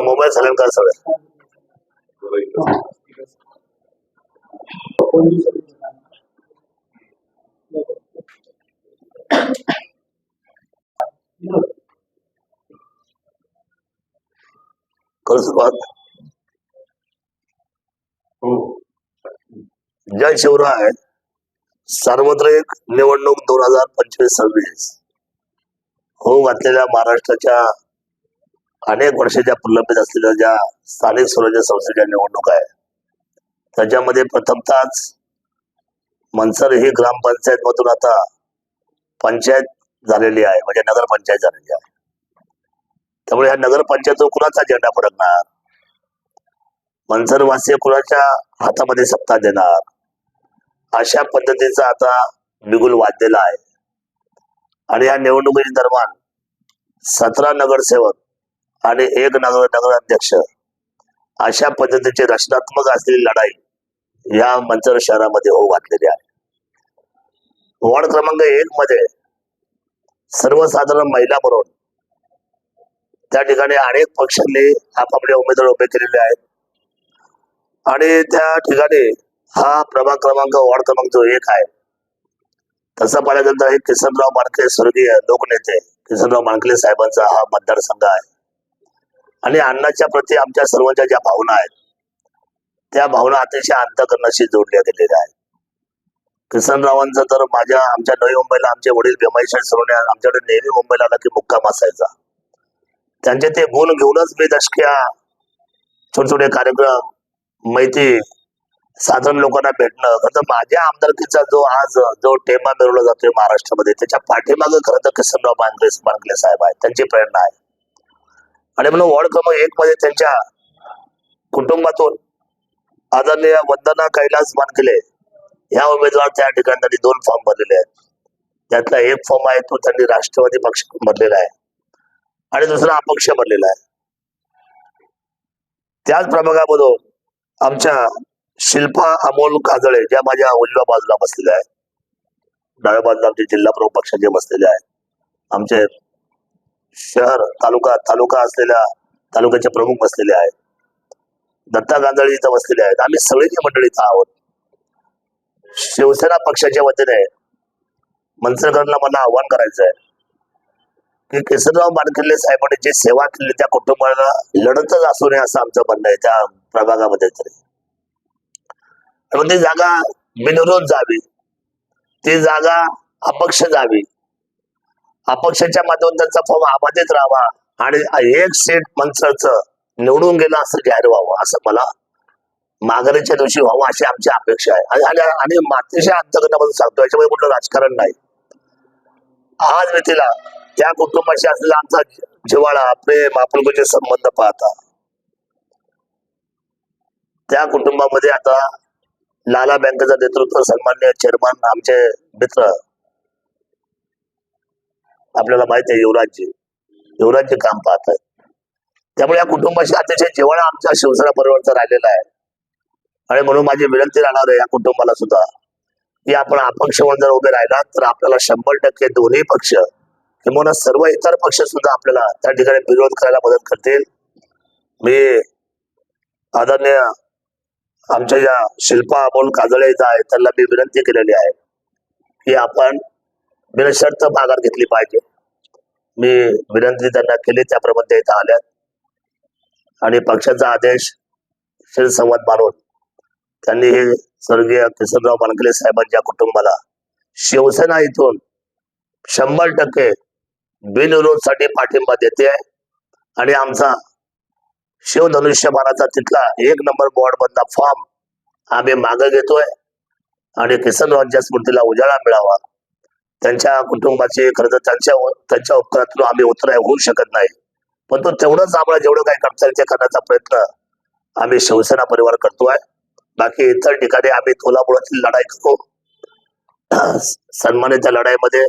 Mobile चालेल का सगळं करू सुरुवात जय शिवराय सार्वत्रिक निवडणूक दोन हजार पंचवीस सव्वीस. हो घातलेल्या महाराष्ट्राच्या अनेक वर्षाच्या प्रलंबित असलेल्या ज्या स्थानिक स्वराज्य संस्थेच्या निवडणूक आहे त्याच्यामध्ये प्रथमताच मनसर ही ग्रामपंचायत मधून आता पंचायत झालेली आहे म्हणजे नगरपंचायत झालेली आहे. त्यामुळे ह्या नगरपंचायत कुणाचा झेंडा फडकणार? मनसरवासी कुणाच्या हातामध्ये सत्ता देणार? अशा पद्धतीचा आता बिगुल वाजलेला आहे. आणि या निवडणुकीच्या दरम्यान सतरा नगरसेवक आणि एक नगर नगराध्यक्ष अशा पद्धतीची रचनात्मक असलेली लढाई या मंचर शहरामध्ये होऊ घातलेली आहे. वॉर्ड क्रमांक एक मध्ये सर्वसाधारण महिला म्हणून त्या ठिकाणी अनेक पक्षांनी आपापले उमेदवार उभे केलेले आहेत. आणि त्या ठिकाणी हा प्रभाग क्रमांक वॉर्ड क्रमांक जो एक आहे. तसं पाहिल्यानंतर हे किसनराव मानकले स्वर्गीय लोकनेते किसनराव मानकले साहेबांचा हा मतदारसंघ आहे. आणि अण्णाच्या प्रती आमच्या सर्वांच्या ज्या भावना आहेत त्या भावना अतिशय अंतकरणाशी जोडल्या गेलेल्या आहेत. किसनरावांचं तर माझ्या आमच्या नवी मुंबईला आमचे वडील भीमाईशाही सरोने आमच्याकडे नेहमी मुंबईला आला की मुक्काम असायचा. त्यांचे ते गुण घेऊनच मी दशक्या छोटे छोटे कार्यक्रम माहिती साधारण लोकांना भेटणं. खरं तर माझ्या आमदारकीचा जो आज जो टेमा मिळवला जातोय महाराष्ट्रामध्ये त्याच्या पाठीमागे खरं तर किसनराव बांधले बांधले साहेब आहेत. त्यांची प्रेरणा आहे आणि म्हणून वॉर्ड क्रमांक एक मध्ये त्यांच्या कुटुंबातून आदरणीय वंदना कैलास मानकिले ह्या उमेदवार त्या ठिकाणी त्यांनी दोन फॉर्म भरलेले आहेत. त्यातला एक फॉर्म आहे तो त्यांनी राष्ट्रवादी पक्ष भरलेला आहे. आणि दुसरा अपक्ष भरलेला आहे. त्याच प्रभागामधून आमच्या शिल्पा अमोल काजळे ज्या माझ्या उजव्या बाजूला बसलेल्या आहेत. डाव्या बाजूला आमचे जिल्हा प्रमुख पक्षाचे बसलेले आहेत. आमचे शहर तालुका तालुका असलेल्या तालुक्याचे प्रमुख बसलेले आहेत. दत्ता गांधळी इथं बसलेले आहेत. आम्ही सगळी मंडळी इथं आहोत शिवसेना पक्षाच्या वतीने मनसरकरांना मला आव्हान करायचं आहे की केसरराव मानकिल्ले साहेबांनी जी सेवा केली त्या कुटुंबाला लढतच असू नये असं आमचं म्हणणं आहे त्या प्रभागामध्ये तरी. त्यामुळे ती जागा बिनविरोध जावी. ती जागा अपक्ष जावी. अपक्षाच्या माध्यमातून त्यांचा फॉर्म आबाधित राहावा आणि एक सीट मंचाच निवडून गेलं असं जाहीर व्हावं असं मला माघारीच्या दिवशी व्हावं अशी आमची अपेक्षा आहे. आणि- आणि आणि मातीच्या सांगतो याच्यामध्ये कुठलं राजकारण नाही. आज मी तिला त्या कुटुंबाशी असलेला आमचा जिव्हाळा प्रेम आपुलकीचे संबंध पाहता. त्या कुटुंबामध्ये आता लाला बँकेचं नेतृत्व सन्मान्य चेअरमन आमचे मित्र. आपल्याला माहिती आहे युवराजजी. युवराजजी काम पाहत आहेत. त्यामुळे या कुटुंबाशी अतिशय जेवण आमच्या शिवसेना परिवारचा राहिलेला आहे. आणि म्हणून माझी विनंती राहणार आहे या कुटुंबाला सुद्धा. की आपण अपक्ष म्हणून जर उभे राहिला तर आपल्याला शंभर टक्के दोन्ही पक्ष किंवा सर्व इतर पक्ष सुद्धा आपल्याला त्या ठिकाणी विरोध करायला मदत करतील. मी आदरणीय आमच्या ज्या शिल्पा अमोल काजळे इथं आहेत त्यांना मी विनंती केलेली आहे की आपण बिनशर्त माघार घेतली पाहिजे. मी विनंती त्यांना केली त्याप्रमाणे ते इथं आल्यात. आणि पक्षाचा आदेश संवाद मानून त्यांनी हे स्वर्गीय किशोरराव मानकले साहेबांच्या कुटुंबाला शिवसेना इथून शंभर टक्के बिनविरोधसाठी पाठिंबा देते आणि आमचा शिवधनुष्य शिवधनुष्यबाणाचा तिथला एक नंबर बोर्ड मधला फॉर्म आम्ही मागे घेतोय. आणि किसनरावांच्या स्मृतीला उजाळा मिळावा. त्यांच्या कुटुंबाची खरं तर त्यांच्या त्यांच्या उपकारातून आम्ही उतराय होऊ शकत नाही. पण तो तेवढंच आम्हाला जेवढं काही करता येईल ते करण्याचा प्रयत्न आम्ही शिवसेना परिवार करतोय. बाकी इतर ठिकाणी आम्ही तोलापुरातील लढाई करू. सन्मानित त्या लढाईमध्ये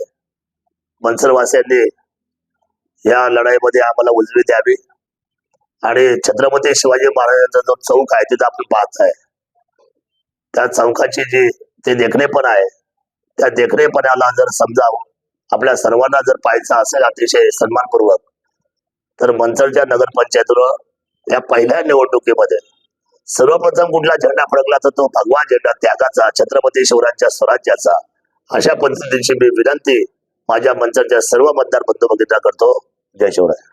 मनसरवासियांनी या लढाईमध्ये आम्हाला उजवी द्यावी. आणि छत्रपती शिवाजी महाराजांचा जो चौक आहे तिथं आपण पाहत आहे. त्या चौकाची जी ते देखणेपण आहे. त्या देखणेपणाला जर समजा आपल्या सर्वांना जर पाहायचं असेल अतिशय सन्मानपूर्वक तर मंचरच्या नगरपंचायतीवर या पहिल्या निवडणुकीमध्ये सर्वप्रथम कुठला झेंडा फडकला तर तो भगवा झेंडा त्यागाचा छत्रपती शिवरायांच्या स्वराज्याचा अशा पद्धतीची मी विनंती माझ्या मंचरच्या सर्व मतदार बंधू करतो. जय शिवराय.